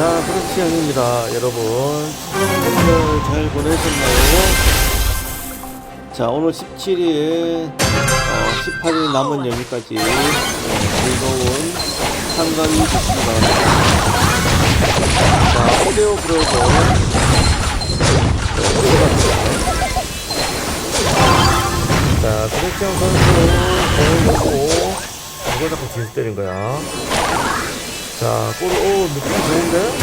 자, 그렇지 형입니다. 여러분. 오늘 잘 보내셨나요? 자, 오늘 17일, 어, 18일 남은 여기까지 어, 즐거운 되시기 바랍니다. 자, 오데오 브로더. 자, 그렉션 선수는 공을 놓고, 누가 자꾸 뒤에서 때린 거야? 자, 골, 오, 느낌 좋은데?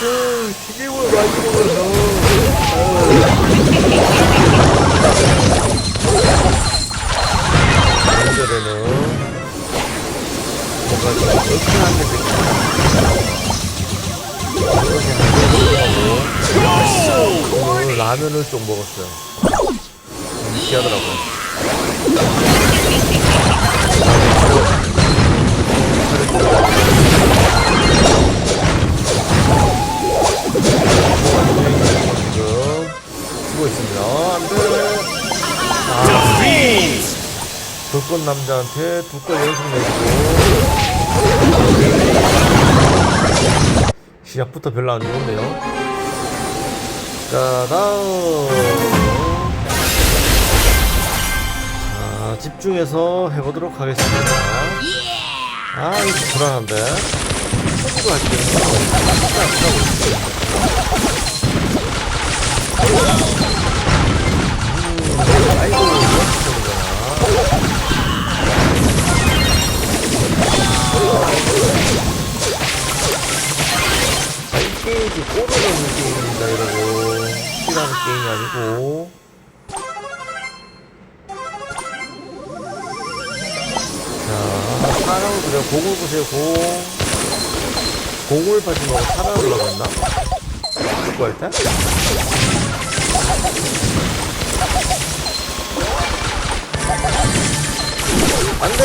자, 기계물 많이 먹어서. 오늘에는 뭔가 좀 얼큰한 게 느껴. 라면을 좀 먹었어요. 신기하더라고요. 지금 쓰고 있습니다. 안 돼. 아, 불꽃 남자한테 두골 연속 내주고. 시작부터 별로 안 좋은데요. 자, 다음. 자, 집중해서 해보도록 하겠습니다. 아, 이거 불안한데. 이거 할게요. 음, 아이고, 이거 자, 이 게임이 꼬르는 게임입니다, 여러분. 쉬라는 게임이 아니고. 자, 사랑을 그려 공을 보세요, 공. 공을 파지 말고 사랑을 올라갔나? 축구 할 때? 안 돼!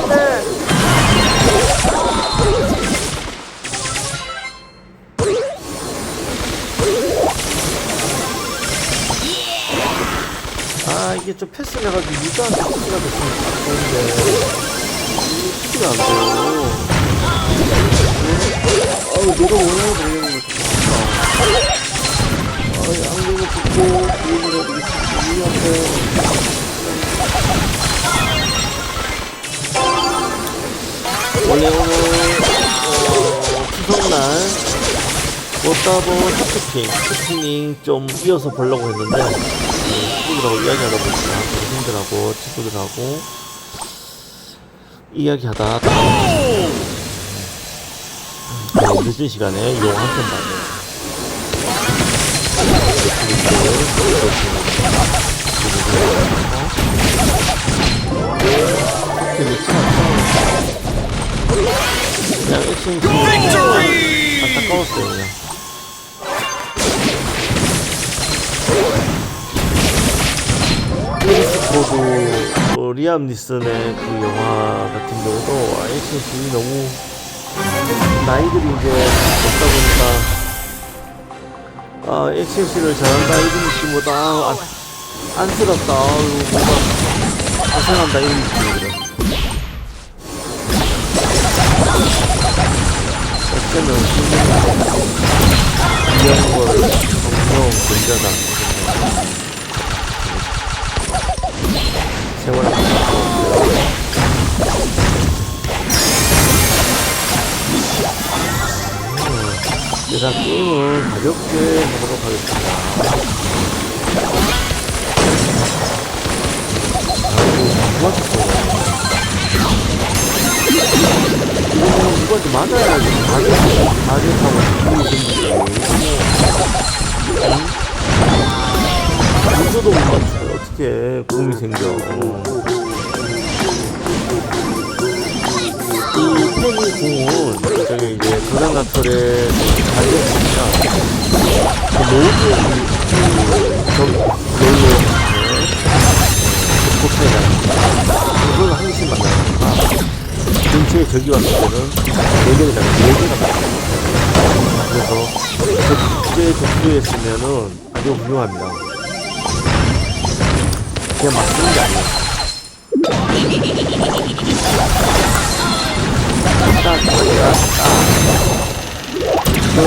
안 돼! 이게 좀 패스를 해가지고 유저한테 패스가 됐으면 좋은데. 패스가 안 돼요. 아우 내가 원하는 방향으로 좋겠다 아 양념을 붓고 기회를 해드리겠습니다 유리한테 원래 오늘 어, 추석날 꽃다보 스피팅 스피닝 좀 이어서 보려고 했는데 친구들하고 이야기하다 보니까 친구들하고 친구들하고 이야기하다 네, 늦은 시간에 용 한편 봤네요. 그냥 액션 안타까웠어요 그냥. 크리스포도 어, 리암 니슨의 그 영화 같은 경우도 아, 액션 씬이 너무 나이들이 이제 없다 보니까 아 액션 씬을 잘한다 이런 느낌보다 아, 안, 안쓰럽다. 아유, 뭔가 고생한다 이런 느낌이거든 액션은 이영걸 정성 견자다 세월아 일단 게임은 가볍게 해보도록 하겠습니다. 아이고, 맞췄어. 이거는 누구한테 맞아야지. 가격, 가격하고 기분이 생기지. 문서도 못. 어떻게 꿈이 생겨. 이 페니 공은 저기 이제 도장가철에 달려있으니까 그 모든 저기 놀러 포트에다가 그걸 한 개씩 만나니까 근처에 적이 왔을 때는 네 개에다가 네 개가 나요. 그래서 적재 적주에 쓰면은 이거 훌륭합니다. 그냥 막 쓰는 게 아니에요. 딱, 딱, 딱. 그,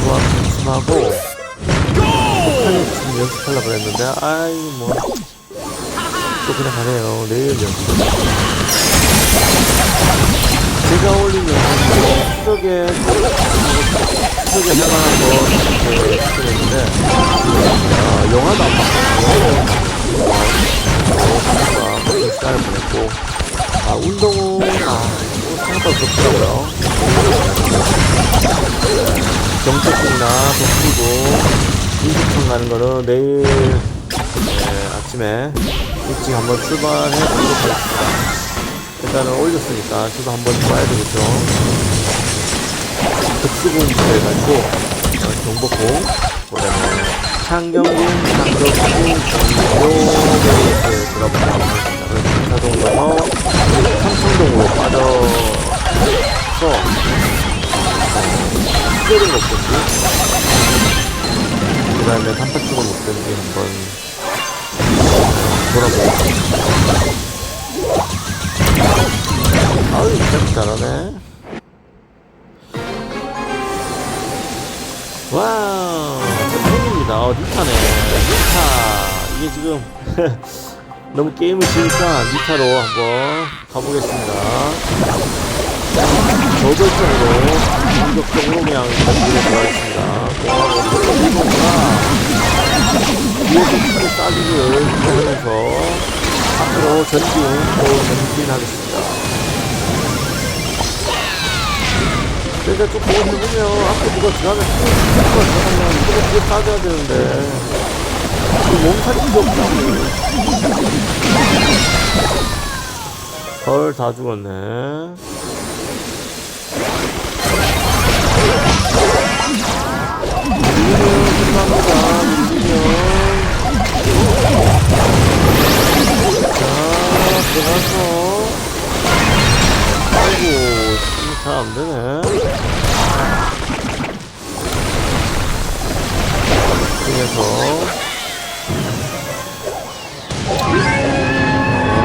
좋아, 조심하고. 폭탄을 지금 연습하려고 그랬는데, 아이, 뭐. 또 그냥 가네요. 내일 연습. 제가 올린 영상이 추석에 할만한 거 이렇게 추천했는데 어, 영화도 안 봤고 영화가 무슨 시간을 보냈고 아 운동은 아 생각보다 그렇더라고요. 경찰국이나 독수리고 인수청 가는 거는 내일 네, 아침에 일찍 한번 출발해 보도록 하겠습니다. 일단은 올렸으니까 저도 한번 봐야 되겠죠. 특수공부터 해가지고, 어, 경복궁, 그 다음에 창경궁, 창덕궁, 경복궁을 이렇게 돌아보고 합니다. 그래서 차동 가서 삼청동으로 빠져서, 특별히 먹든지, 그 다음에 단팥죽을 먹든지 한번 돌아보고 아유, 참 잘하네. 와우, 팬입니다. 어, 니타네. 니타. 이게 지금, 너무 게임을 지니까 니타로 한번 가보겠습니다. 저절적으로, 공격적으로 그냥 전기를 들어가겠습니다. 공하고, 뒤에서 크게 싸기를 하면서, 앞으로 전진, 또 전진하겠습니다. 그러니까 좀 보고 해보면 앞에 누가 들어가면 누가 들어가면 누가 뒤에 빠져야 되는데. 그 몸살이 없다고 헐다 죽었네. 밀리면 끝납니다 밀리면 자 들어가서 잘 안되네 중에서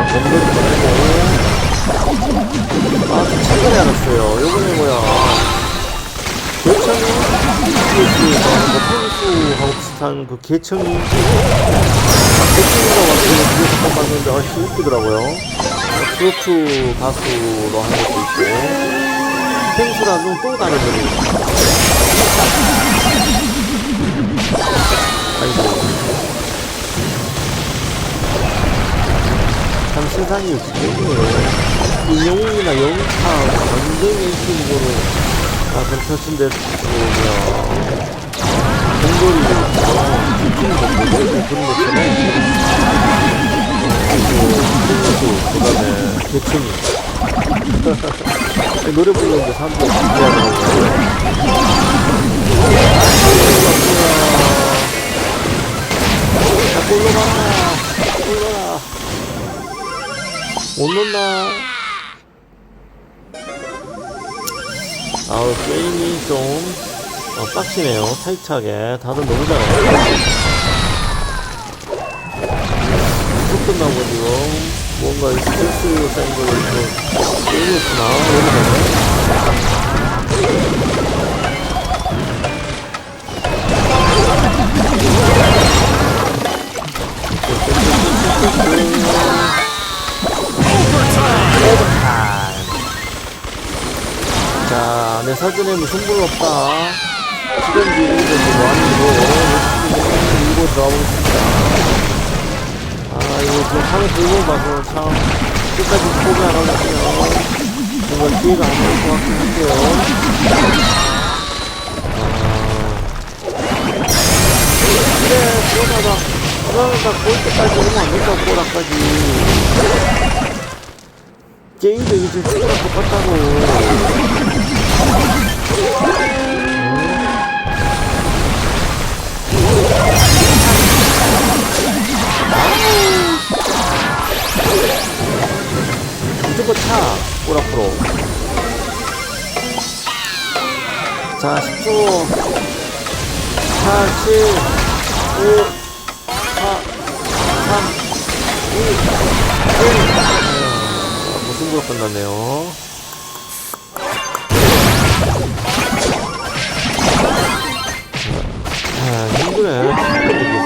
bombe를 보내고 아 최근에 알았어요 요번에 뭐야 개청이 BTS에서 뭐 펭수하고 비슷한 그 개청이 개청이가 와서 뒤에 잠깐 봤는데 아 재밌더라고요 트로트 가수로 하는 것도 있고 펭수랑은 또 분입니다 아이고. 참 세상이 때문에 인영웅이나 영차 굉장히 인기적으로 아 괜찮은데 뭐냐 공돌이 느낌도 모델도 그런 것처럼. 그리고 그 다음에 개층이 노래 부르는데 사람들이 기대하더라고요 자, 골로 가라. 골로 가. 못 논다. 아우, 게임이 좀, 어, 빡치네요. 타이트하게. 다들 너무 잘해요. 쭉 끝나고 지금, 뭔가 스트레스 쌓인 걸로 좀, 게임이었구나. 자, 내 사전에 무슨 물 없다. 시간지 이거 뭐 하는 거 열심히 밀고 들어가보겠습니다. 아, 이거 지금 하늘 들고 봐서 참 끝까지 포기 안 하겠어요. 뭔가 기회가 안 될 것 같긴 한데요. 아, 그래, 그러다가, 그러다가 볼 때까지 오면 안 된다고, 꼬라까지. 게임도 지금 친구랑 똑같다고. 거 차. 오라프로. 자, 10초. 4, 7, 5, 4, 3, 2, 1. 아, 무승부로 끝났네요. 아, 힘드네.